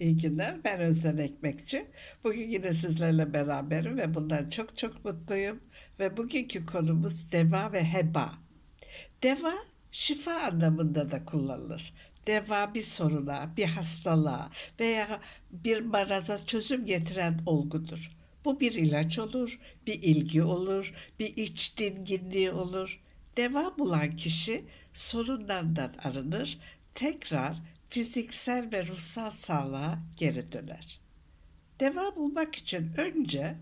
İyi günler. Ben Özden Ekmekçi. Bugün yine sizlerle beraberim ve bundan çok çok mutluyum. Ve bugünkü konumuz deva ve heba. Deva şifa anlamında da kullanılır. Deva bir soruna, bir hastalığa veya bir maraza çözüm getiren olgudur. Bu bir ilaç olur, bir ilgi olur, bir iç dinginliği olur. Deva bulan kişi sorunlardan arınır, tekrar fiziksel ve ruhsal sağlığa geri döner. Deva bulmak için önce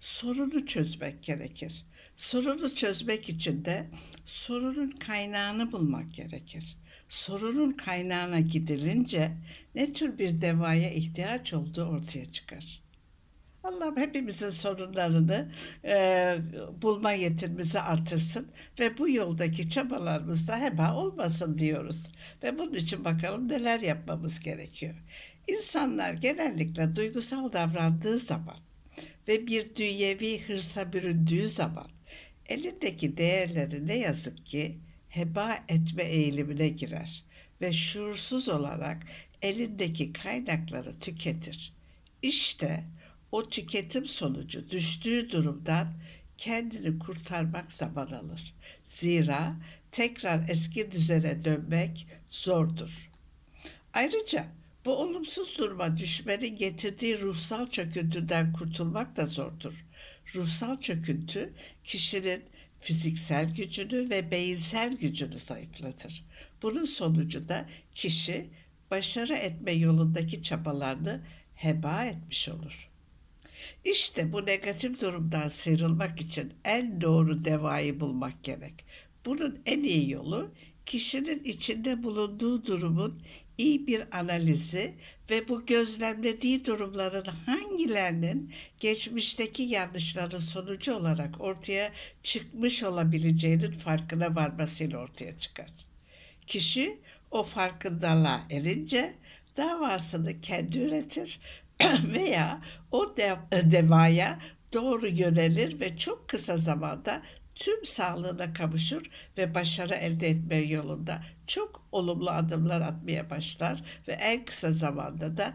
sorunu çözmek gerekir. Sorunu çözmek için de sorunun kaynağını bulmak gerekir. Sorunun kaynağına gidilince ne tür bir devaya ihtiyaç olduğu ortaya çıkar. Allah'ım hepimizin sorunlarını e, bulma yetimizi artırsın ve bu yoldaki çabalarımız da heba olmasın diyoruz. Ve bunun için bakalım neler yapmamız gerekiyor. İnsanlar genellikle duygusal davrandığı zaman ve bir dünyevi hırsa büründüğü zaman elindeki değerleri ne yazık ki heba etme eğilimine girer ve şuursuz olarak elindeki kaynakları tüketir. İşte o tüketim sonucu düştüğü durumdan kendini kurtarmak zaman alır. Zira tekrar eski düzene dönmek zordur. Ayrıca bu olumsuz duruma düşmenin getirdiği ruhsal çöküntüden kurtulmak da zordur. Ruhsal çöküntü kişinin fiziksel gücünü ve beyinsel gücünü zayıflatır. Bunun sonucu da kişi başarı etme yolundaki çabalarını heba etmiş olur. İşte bu negatif durumdan sıyrılmak için en doğru devayı bulmak gerek. Bunun en iyi yolu kişinin içinde bulunduğu durumun iyi bir analizi ve bu gözlemlediği durumların hangilerinin geçmişteki yanlışların sonucu olarak ortaya çıkmış olabileceğinin farkına varmasıyla ortaya çıkar. Kişi o farkındalığa erince davasını kendi üretir veya o de- devaya doğru yönelir ve çok kısa zamanda tüm sağlığına kavuşur ve başarı elde etme yolunda çok olumlu adımlar atmaya başlar ve en kısa zamanda da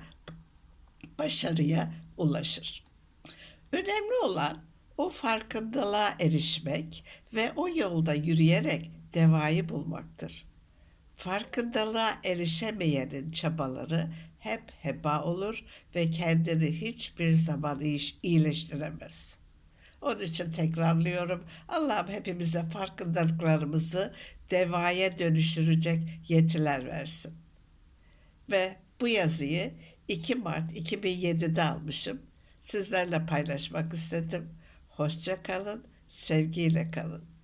başarıya ulaşır. Önemli olan o farkındalığa erişmek ve o yolda yürüyerek devayı bulmaktır. Farkındalığa erişemeyenin çabaları hep heba olur ve kendini hiçbir zaman iyileştiremez. Onun için tekrarlıyorum. Allah'ım hepimize farkındalıklarımızı devaya dönüştürecek yetiler versin. Ve bu yazıyı 2 Mart 2007'de almışım. Sizlerle paylaşmak istedim. Hoşça kalın, sevgiyle kalın.